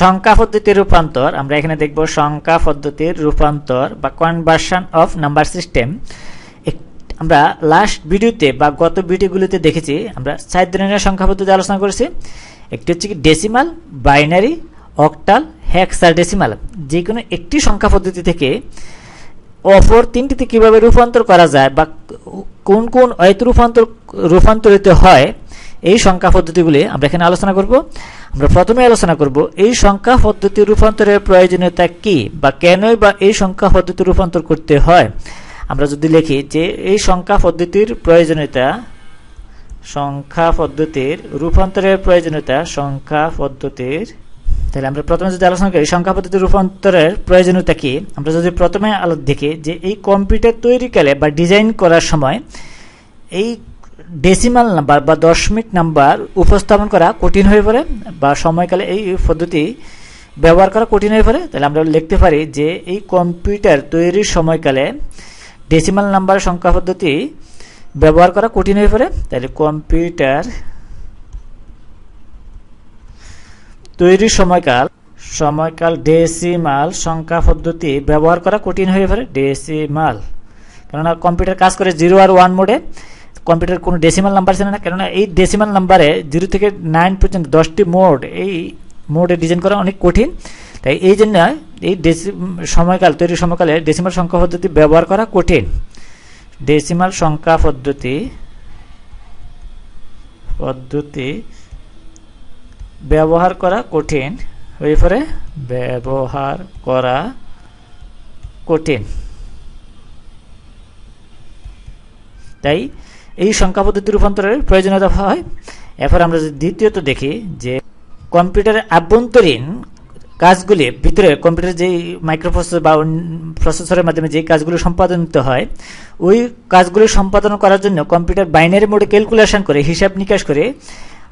সংখ্যা পদ্ধতির রূপান্তর, আমরা এখানে দেখব সংখ্যা পদ্ধতির রূপান্তর বা কনভার্সন অফ নাম্বার সিস্টেম আমরা লাস্ট ভিডিওতে বা গত ভিডিওগুলোতে দেখেছি, আমরা চার ধরনের সংখ্যা পদ্ধতি আলোচনা করেছি। একটি হচ্ছে কি decimal binary octal hexadecimal যে কোনো একটি সংখ্যা পদ্ধতি থেকে অপর তিনটিতে কীভাবে রূপান্তর করা যায় বা কোন কোন অয়ত রূপান্তর, রূপান্তরিত হয়, এই সংখ্যা পদ্ধতিগুলি আমরা এখানে আলোচনা করব। আমরা প্রথমে আলোচনা করব, এই সংখ্যা পদ্ধতি রূপান্তরের প্রয়োজনীয়তা কি বা কেনই বা এই সংখ্যা পদ্ধতি রূপান্তর করতে হয়? আমরা যদি লিখি যে এই সংখ্যা পদ্ধতির প্রয়োজনীয়তা, সংখ্যা পদ্ধতির রূপান্তরের প্রয়োজনীয়তা, সংখ্যা পদ্ধতির, তাহলে আমরা প্রথমে যদি আলোচনা করি সংখ্যা পদ্ধতি রূপান্তরের প্রয়োজনীয়তা কি? আমরা যদি প্রথমে আলো দেখি যে এই কম্পিউটার তৈরিকালে বা ডিজাইন করার সময় এই ডেসিমাল নাম্বার বা দশমিক নাম্বার উপস্থাপন করা কঠিন হয়ে পড়ে বা সময়কালে এই পদ্ধতি ব্যবহার করা কঠিন হয়ে পড়ে, তাহলে আমরা লিখতে পারি যে এই কম্পিউটার তৈরির সময়কালে ডেসিমাল নাম্বার সংখ্যা পদ্ধতি ব্যবহার করা কঠিন হয়ে পড়ে, তাহলে কম্পিউটার তৈরির সময়কাল সময়কাল ডেসিমাল সংখ্যা পদ্ধতি ব্যবহার করা কঠিন হয়ে পড়ে ডেসিমাল কেননা কম্পিউটার কাজ করে জিরো আর ওয়ান মোডে কম্পিউটার কোনো ডেসিমাল নাম্বার ছিল না কেননা এই ডেসিমাল নাম্বারে জিরো থেকে নাইন পর্যন্ত দশটি মোড এই মোডে ডিজাইন করা অনেক কঠিন। তাই এই জন্য এই ডেসি সময়কাল তৈরির সময়কালে ডেসিমাল সংখ্যা পদ্ধতি ব্যবহার করা কঠিন। ডেসিমাল সংখ্যা পদ্ধতি পদ্ধতি ব্যবহার করা কঠিন। হয়ে পরে ব্যবহার করা কঠিন। তাই এই সংখ্যা পদ্ধতি রূপান্তরের প্রয়োজনীয়তা হয়। এরপর আমরা যদি দ্বিতীয়ত দেখি যে কম্পিউটারের আভ্যন্তরীণ কাজগুলি ভিতরে কম্পিউটার যেই মাইক্রোপ্রসেসর বা প্রসেসরের মাধ্যমে যেই কাজগুলো সম্পাদনিত হয়, ওই কাজগুলো সম্পাদন করার জন্য কম্পিউটার বাইনারি মোডে ক্যালকুলেশন করে, হিসাব নিকাশ করে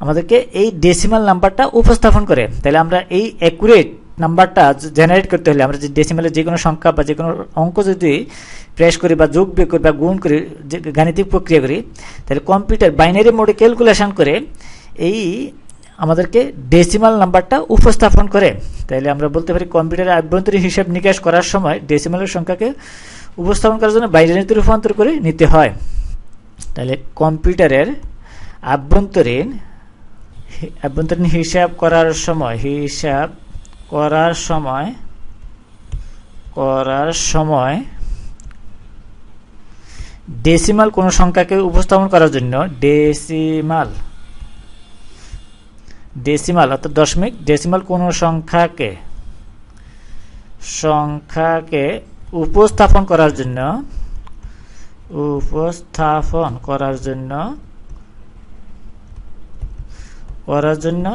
আমাদেরকে এই ডেসিমাল নাম্বারটা উপস্থাপন করে। তাহলে আমরা এই অ্যাকুরেট নাম্বারটা জেনারেট করতে হলে আমরা যে ডেসিমালের যে কোনো সংখ্যা বা যে কোনো অঙ্ক যদি প্রেস করি বা যোগ বিয়োগ করি বা গুণ করি, যে গাণিতিক প্রক্রিয়া করি, তাহলে কম্পিউটার বাইনারি মোডে ক্যালকুলেশন করে এই আমাদেরকে ডেসিমাল নাম্বারটা উপস্থাপন করে। তাইলে আমরা বলতে পারি কম্পিউটারের আভ্যন্তরীণ হিসাব নিকাশ করার সময় ডেসিমালের সংখ্যাকে উপস্থাপন করার জন্য বাইনারিতে রূপান্তর করে নিতে হয়। তাহলে কম্পিউটারের আভ্যন্তরীণ আভ্যন্তরীণ হিসাব করার সময় হিসাব করার সময় করার সময় ডেসিমাল কোনো সংখ্যাকে উপস্থাপন করার জন্য ডেসিমাল ডেসিমাল অর্থাৎ দশমিক ডেসিমাল কোনো সংখ্যাকে সংখ্যাকে উপস্থাপন করার জন্য, উপস্থাপন করার জন্য করার জন্য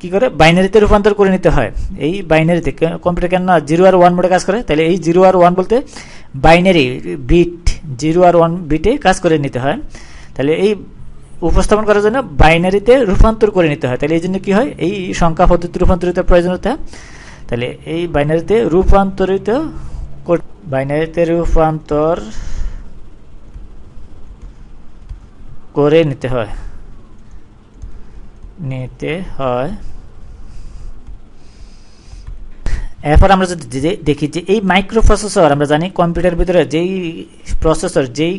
কি করে? বাইনারিতে রূপান্তর করে নিতে হয়। এই বাইনারিতে কম্পিউটার কেন না জিরো আর ওয়ান মোডে কাজ করে, তাহলে এই জিরো আর ওয়ান বলতে বাইনারি বিট জিরো আর ওয়ান বিটে কাজ করে নিতে হয়। তাহলে এই উপস্থাপন করার জন্য বাইনারিতে রূপান্তর করে নিতে হয়। তাহলে এই জন্য কী হয়? এই সংখ্যা পদ্ধতি রূপান্তরিত প্রয়োজনীয়তা। তাহলে এই বাইনারিতে রূপান্তরিত বাইনারিতে রূপান্তর করে নিতে হয়। নিতে হয়। এরপর আমরা যদি দেখি যে এই মাইক্রো প্রসেসর আমরা জানি কম্পিউটারের ভিতরে যেই প্রসেসর যেই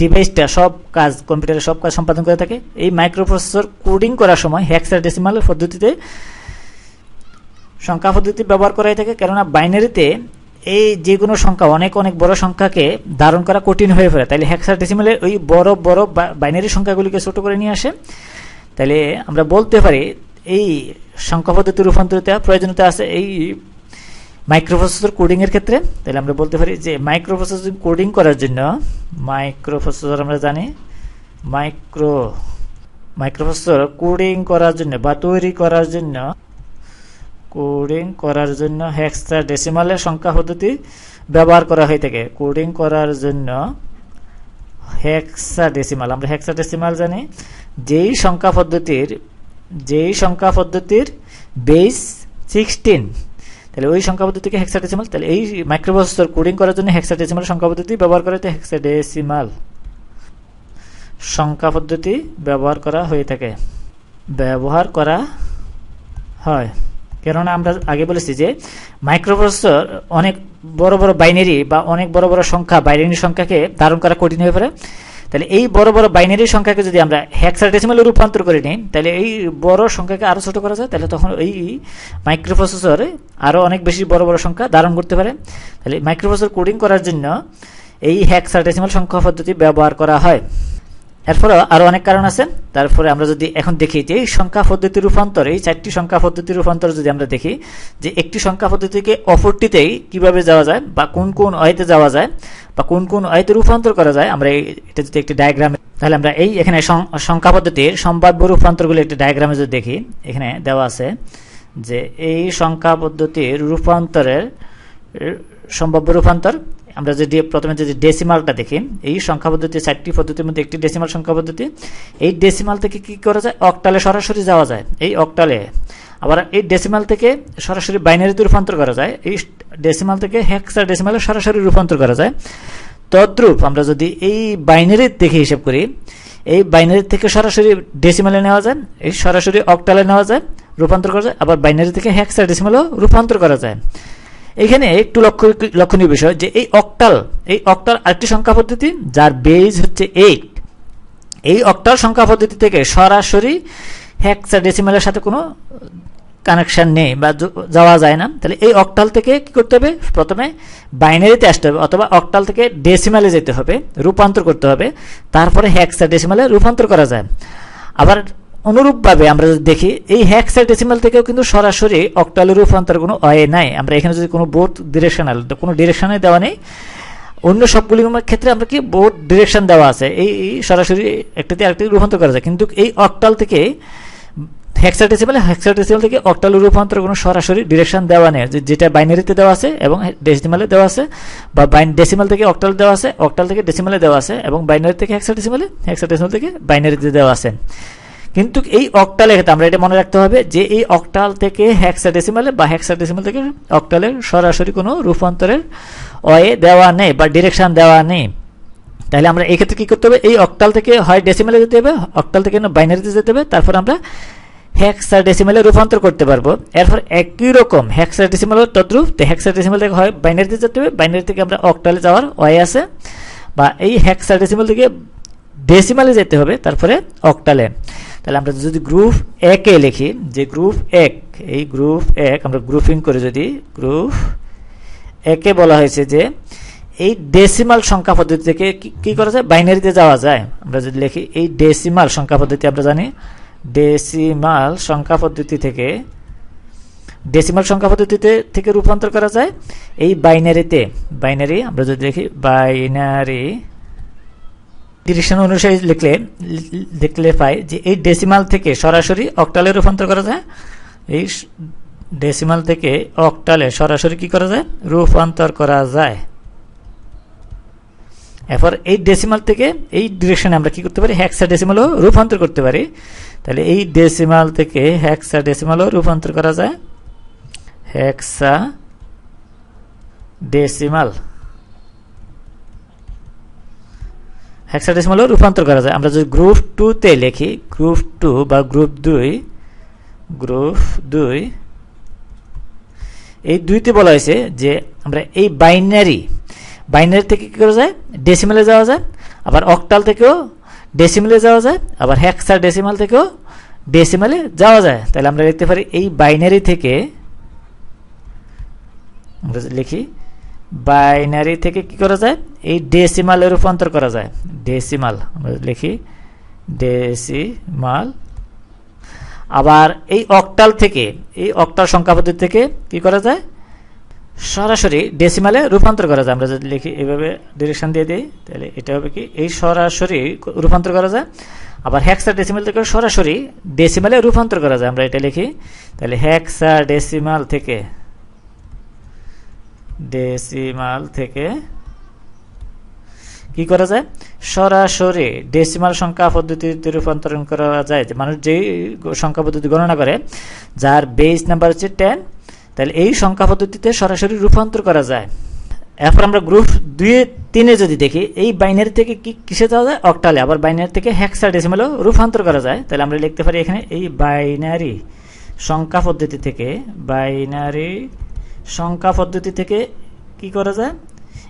ডিভাইসটা সব কাজ কম্পিউটারের সব কাজ সম্পাদন করে থাকে, এই মাইক্রো প্রসেসর কোডিং করার সময় হ্যাক্সার ডেসিমাল পদ্ধতিতে সংখ্যা পদ্ধতি ব্যবহার করাই থাকে। কেননা বাইনারিতে এই যে কোনো সংখ্যা, অনেক অনেক বড় সংখ্যাকে ধারণ করা কঠিন হয়ে পড়ে। তাইলে তাহলে ডেসিমালে ওই বড় বড় বাইনারি সংখ্যাগুলিকে ছোট করে নিয়ে আসে। তাহলে আমরা বলতে পারি, এই সংখ্যা পদ্ধতি রূপান্তরিত প্রয়োজনীয়তা আছে এই মাইক্রোপ্রসেসর কোডিং এর ক্ষেত্রে। তাহলে আমরা বলতে পারি যে মাইক্রোপ্রসেসর কোডিং করার জন্য মাইক্রোপ্রসেসর আমরা জানি মাইক্রো মাইক্রোপ্রসেসর কোডিং করার জন্য বা তৈরি করার জন্য কোডিং করার জন্য হেক্সা ডেসিমালের সংখ্যা পদ্ধতি ব্যবহার করা হয়ে থাকে। কোডিং করার জন্য হেক্সা ডেসিমাল আমরা হেক্সা ডেসিমাল জানি। যেই সংখ্যা পদ্ধতির, যেই সংখ্যা পদ্ধতির বেস সিক্সটিন তাহলে ওই সংখ্যা পদ্ধতিকে হেক্সাডেসিমাল তাহলে এই মাইক্রোপ্রসেসর কোডিং করার জন্য হেক্সাডেসিমাল সংখ্যা পদ্ধতি ব্যবহার করা হতে হেক্সাডেসিমাল সংখ্যা পদ্ধতি ব্যবহার করা হয়ে থাকে, ব্যবহার করা হয়। কেননা আমরা আগে বলেছি যে মাইক্রোপ্রসেসর অনেক বড় বড় বাইনারি বা অনেক বড় বড় সংখ্যা বাইনারি সংখ্যাকে ধারণ করা কঠিন হয়ে পড়ে। তাহলে এই বড় বড় বাইনারি সংখ্যাকে যদি আমরা হেক্সাডেসিমালে রূপান্তর করে নিই, তাহলে এই বড় সংখ্যাকে আরও ছোট করা যায়, তাহলে তখন এই মাইক্রোপ্রসেসর আরও অনেক বেশি বড় বড় সংখ্যা ধারণ করতে পারে। তাহলে মাইক্রোপ্রসেসর কোডিং করার জন্য এই হেক্সাডেসিমাল সংখ্যা পদ্ধতি ব্যবহার করা হয়। এরপরেও আরও অনেক কারণ আছে। তারপরে আমরা যদি এখন দেখি যে এই সংখ্যা পদ্ধতির রূপান্তর, এই চারটি সংখ্যা পদ্ধতির রূপান্তর যদি আমরা দেখি যে একটি সংখ্যা পদ্ধতিকে অপরটিতেই কীভাবে যাওয়া যায় বা কোন কোন অয়েতে যাওয়া যায় বা কোন কোন অয়েতে রূপান্তর করা যায়, আমরা এটা যদি একটি ডায়াগ্রামে তাহলে আমরা এই এখানে সংখ্যা পদ্ধতির সম্ভাব্য রূপান্তরগুলো একটি ডায়াগ্রামে যদি দেখি, এখানে দেওয়া আছে যে এই সংখ্যা পদ্ধতির রূপান্তরের সম্ভাব্য রূপান্তর আমরা যদি প্রথমে যদি ডেসিমালটা দেখি, এই সংখ্যা পদ্ধতি চারটি পদ্ধতির মধ্যে একটি ডেসিমাল সংখ্যা পদ্ধতি এই ডেসিমাল থেকে কি করা যায়? অকটালে সরাসরি যাওয়া যায়। এই অকটালে। আবার এই ডেসিমাল থেকে সরাসরি বাইনারিতে রূপান্তর করা যায়। এই ডেসিমাল থেকে হেক্সা ডেসিমালে সরাসরি রূপান্তর করা যায়। তদ্রূপ আমরা যদি এই বাইনারির দেখে হিসাব করি, এই বাইনারি থেকে সরাসরি ডেসিমালে নেওয়া যায়, এই সরাসরি অকটালে নেওয়া যায়, রূপান্তর করা যায়, আবার বাইনারি থেকে হেক্সা ডেসিমালও রূপান্তর করা যায়। এখানে একটু লক্ষ্য, লক্ষণীয় বিষয় যে এই অক্টাল এই অক্টাল আরেকটি সংখ্যা পদ্ধতি, যার বেজ হচ্ছে এইট এই অক্টাল সংখ্যা পদ্ধতি থেকে সরাসরি হেক্সাডেসিমালের সাথে কোনো কানেকশান নেই বা যাওয়া যায় না। তাহলে এই অক্টাল থেকে কি করতে হবে? প্রথমে বাইনারিতে আসতে হবে অথবা অক্টাল থেকে ডেসিমালে যেতে হবে, রূপান্তর করতে হবে। তারপরে হেক্সাডেসিমালে রূপান্তর করা যায়। আবার অনুরূপভাবে আমরা যদি দেখি, এই হেক্সাডেসিমাল থেকেও কিন্তু সরাসরি অক্টালে রূপান্তর কোনো অয়ে নাই। আমরা এখানে যদি কোনো বোর্ড ডিরেকশনাল কোনো ডিরেকশনে দেওয়া নেই, অন্য সবগুলির ক্ষেত্রে আমরা কি বোর্ড ডিরেকশন দেওয়া আছে, এই এই সরাসরি একটাতে আরেকটি রূপান্তর করা যায়। কিন্তু এই অক্টাল থেকে হেক্সাডেসিমাল হেক্সাডেসিমাল থেকে অক্টাল রূপান্তর কোনো সরাসরি ডিরেকশন দেওয়া নেই। যে- যেটা বাইনারিতে দেওয়া আছে এবং ডেসিমালে দেওয়া আছে, বা বাইন ডেসিমাল থেকে অক্টাল দেওয়া আছে অক্টাল থেকে ডেসিমালে দেওয়া আছে, এবং বাইনারি থেকে হেক্সাডেসিমালে হেক্সাডেসিমাল থেকে বাইনারিতে দেওয়া আছে। কিন্তু এই অক্টালের ক্ষেত্রে আমরা এটা মনে রাখতে হবে যে এই অক্টাল থেকে হেক্সাডেসিমালে বা হেক্সাডেসিমাল থেকে অক্টালের সরাসরি কোনো রূপান্তরের অয়ে দেওয়া নেই বা ডিরেকশান দেওয়া নেই। তাহলে আমরা এক্ষেত্রে কী করতে হবে? এই অক্টাল থেকে হয় ডেসিমালে যেতে হবে অক্টাল থেকে বাইনারিতে যেতে হবে, তারপর আমরা হেক্সা ডেসিমালে রূপান্তর করতে পারব। এরপর একই রকম হেক্সা ডেসিমাল তদ্রুপ, তো হেক্সা ডেসিমাল থেকে হয় বাইনারিতে যেতে হবে বাইনারি থেকে আমরা অক্টালে যাওয়ার ওয়ে আছে। বা এই হেক্সা ডেসিমাল থেকে ডেসিমালে যেতে হবে, তারপরে অক্টালে তাহলে আমরা যদি গ্রুপ একে লিখি, যে গ্রুপ এক, এই গ্রুপ এক, আমরা গ্রুপিং করে যদি গ্রুপ একে বলা হয়েছে যে এই ডেসিমাল সংখ্যা পদ্ধতি থেকে কি- করা যায়? বাইনারিতে যাওয়া যায়। আমরা যদি লিখি, এই ডেসিমাল সংখ্যা পদ্ধতি আমরা জানি ডেসিমাল সংখ্যা পদ্ধতি থেকে ডেসিমাল সংখ্যা পদ্ধতিতে থেকে রূপান্তর করা যায়। এই বাইনারিতে বাইনারি আমরা যদি দেখি বাইনারি ডিরেকশন অনুসারে লিখলে দেখলে পাই যে এই ডেসিমাল থেকে সরাসরি অক্টালে রূপান্তর করা যায়। এই ডেসিমাল থেকে অক্টালে সরাসরি কি করা যায়? রূপান্তর করা যায়। এরপর এই ডেসিমাল থেকে এই ডিরেকশনে আমরা কি করতে পারি? হ্যাক্সা ডেসিমালও রূপান্তর করতে পারি। তাহলে এই ডেসিমাল থেকে হ্যাক্সা ডেসিমালও রূপান্তর করা যায়। হ্যাক্সা ডেসিমাল হেক্সাডেসিমালও রূপান্তর করা যায়। আমরা যদি গ্রুপ টুতে লিখি গ্রুপ টু বা গ্রুপ দুই গ্রুপ দুই, এই দুইতে বলা হয়েছে যে আমরা এই বাইনারি বাইনারি থেকে কী করা যায়? ডেসিমেলে যাওয়া যায়। আবার অক্টাল থেকেও ডেসিমেলে যাওয়া যায়। আবার হেক্সা ডেসিমাল থেকেও ডেসিমেলে যাওয়া যায়। তাহলে আমরা লিখতে পারি এই বাইনারি থেকে, আমরা লিখি বাইনারি থেকে কি করা যায়? এই ডেসিমালে রূপান্তর করা যায়। ডেসিমাল, আমরা লিখি। ডেসিমাল। আবার এই অক্টাল থেকে, এই অক্টাল সংখ্যা পদ্ধতি থেকে কি করা যায়? সরাসরি ডেসিমালে রূপান্তর করা যায়। আমরা যদি লিখি এইভাবে ডিরেকশন দিয়ে দিই, তাহলে এটা হবে কি? এই সরাসরি রূপান্তর করা যায়। আবার হ্যাক্সা ডেসিমাল থেকে সরাসরি ডেসিমালে রূপান্তর করা যায়। আমরা এটা লিখি। তাহলে হ্যাক্সা ডেসিমাল থেকে ডেসিমাল থেকে কি করা যায়? সরাসরি ডেসিমাল সংখ্যা পদ্ধতিতে রূপান্তরণ করা যায়। যে মানুষ যেই সংখ্যা পদ্ধতি গণনা করে, যার বেস নাম্বার হচ্ছে টেন তাহলে এই সংখ্যা পদ্ধতিতে সরাসরি রূপান্তর করা যায়। এরপর আমরা গ্রুপ দুই তিনে যদি দেখি, এই বাইনারি থেকে কি কিসে যাওয়া যায়? অক্টালে আবার বাইনারি থেকে হ্যাক্সা ডেসিমালও রূপান্তর করা যায়। তাহলে আমরা লিখতে পারি এখানে এই বাইনারি সংখ্যা পদ্ধতি থেকে বাইনারি সংখ্যা পদ্ধতি থেকে কি করা যায়?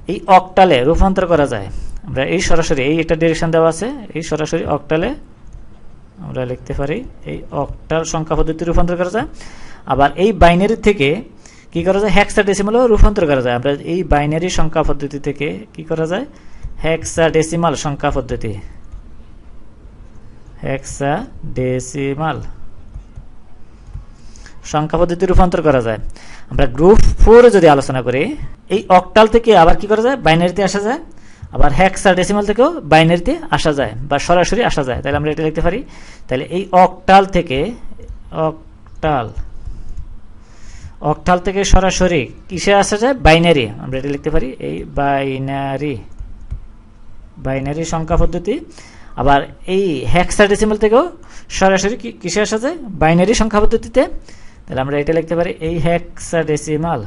এই অক্টালে রূপান্তর করা যায়। আমরা এই সরাসরি এই একটা ডিরেকশন দেওয়া আছে, এই সরাসরি অক্টালে আমরা লিখতে পারি, এই অক্টাল সংখ্যা পদ্ধতি রূপান্তর করা যায়। আবার এই বাইনারি থেকে কি করা যায়? হ্যাক্সা ডেসিমালও রূপান্তর করা যায়। আমরা এই বাইনারি সংখ্যা পদ্ধতি থেকে কি করা যায়? হ্যাক্সা ডেসিমাল সংখ্যা পদ্ধতি। হ্যাক্সা ডেসিমাল সংখ্যা পদ্ধতি রূপান্তর করা যায়। আমরা গ্রুপ ফোরে যদি আলোচনা করি, এই অকটাল থেকে আবার কি করা যায়? বাইনারিতে আসা যায়। আবার হ্যাক্সা ডেসিমাল থেকেও বাইনারিতে আসা যায় বা সরাসরি আসা যায়। তাহলে আমরা এটা লিখতে পারি। তাহলে এই অকটাল থেকে অকটাল অকটাল থেকে সরাসরি কিসে আসা যায়? বাইনারি আমরা এটা লিখতে পারি। এই বাইনারি বাইনারি সংখ্যা পদ্ধতি। আবার এই হ্যাক্সাডেসিমাল থেকেও সরাসরি কিসে আসা যায়? বাইনারি সংখ্যা পদ্ধতিতে। তাহলে আমরা এটা লিখতে পারি এই হ্যাক্সাডেসিমাল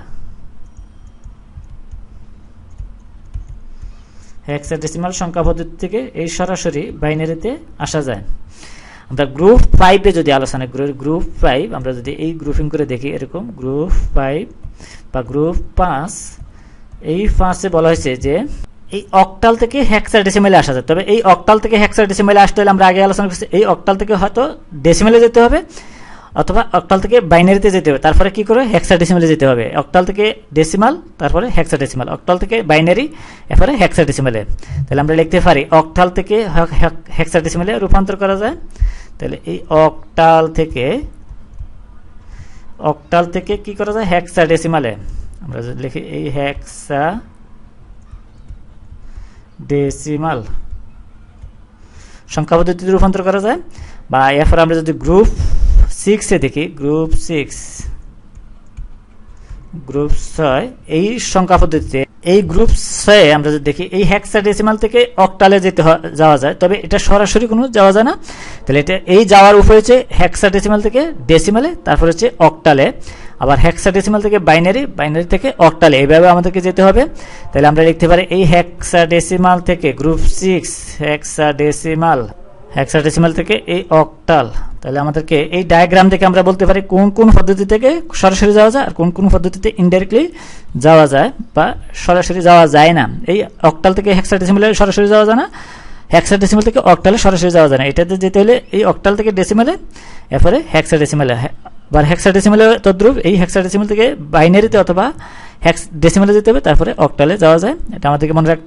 হ্যাক্সাডেসিমাল সংখ্যা পদ্ধতি থেকে এই সরাসরি বাইনারিতে আসা যায়। আমরা গ্রুপ ফাইভে যদি আলোচনা করি গ্রুপ ফাইভ আমরা যদি এই গ্রুপিং করে দেখি এরকম গ্রুপ ফাইভ বা গ্রুপ পাঁচ, এই পাঁচে বলা হয়েছে যে এই অক্টাল থেকে হেক্সা ডেসিমেলে আসা যায়। তবে এই অক্টাল থেকে হেক্সা ডেসিমেলে আসতে হলে আমরা আগে আলোচনা করছি, এই অক্টাল থেকে হয়তো ডেসিমেলে যেতে হবে। অথবা অক্টাল থেকে বাইনারিতে যেতে হবে। তারপরে কি করে হেক্সা ডেসিমেলে যেতে হবে। অক্টাল থেকে ডেসিমাল তারপরে হেক্সা ডেসিমাল অক্টাল থেকে বাইনারি, এরপরে হেক্সা ডেসিমেলে তাহলে আমরা লিখতে পারি, অক্টাল থেকে হেক্সা ডেসিমেলে রূপান্তর করা যায়। তাহলে এই অক্টাল থেকে অক্টাল থেকে কি করা যায়? হেক্সা ডেসিমালে আমরা লিখি, এই হেক্সা ডেসিমাল সংখ্যা পদ্ধতিতে রূপান্তর করা যায়। বা এরপর আমরা যদি গ্রুপ সিক্সে দেখি গ্রুপ সিক্স গ্রুপ ছয়, এই সংখ্যা পদ্ধতিতে, এই গ্রুপ ছয়ে আমরা যদি দেখি, এই হ্যাক্সা ডেসিমাল থেকে অক্টালে যেতে যাওয়া যায়, তবে এটা সরাসরি কোনো যাওয়া যায় না। তাহলে এটা, এই যাওয়ার উপায় হচ্ছে হ্যাক্সা ডেসিমাল থেকে ডেসিমালে তারপর হচ্ছে অক্টালে আবার হ্যাক্সা ডেসিমাল থেকে বাইনারি বাইনারি থেকে অক্টালে এইভাবে আমাদেরকে যেতে হবে। তাহলে আমরা লিখতে পারি, এই হ্যাক্সা ডেসিমাল থেকে group six hexadecimal hexadecimal থেকে এই অক্টাল তাহলে আমাদেরকে এই ডায়াগ্রাম থেকে আমরা বলতে পারি কোন কোন পদ্ধতি থেকে সরাসরি যাওয়া যায় আর কোন কোন পদ্ধতিতে ইনডাইরেক্টলি যাওয়া যায় বা সরাসরি যাওয়া যায় না। এই অক্টাল থেকে হেক্সাডেসিমালে সরাসরি যাওয়া যায় না হেক্সাডেসিমাল থেকে অক্টালে সরাসরি যাওয়া যায় না। এটাতে যেতে হলে এই অক্টাল থেকে ডেসিমালে এরপরে হেক্সাডেসিমালে বা হেক্সাডেসিমালে তদ্রুপ, এই হেক্সাডেসিমাল থেকে বাইনারিতে অথবা হেক্স ডেসিমালে যেতে হবে, তারপরে অক্টালে যাওয়া যায়। এটা আমাদেরকে মনে রাখতে হবে।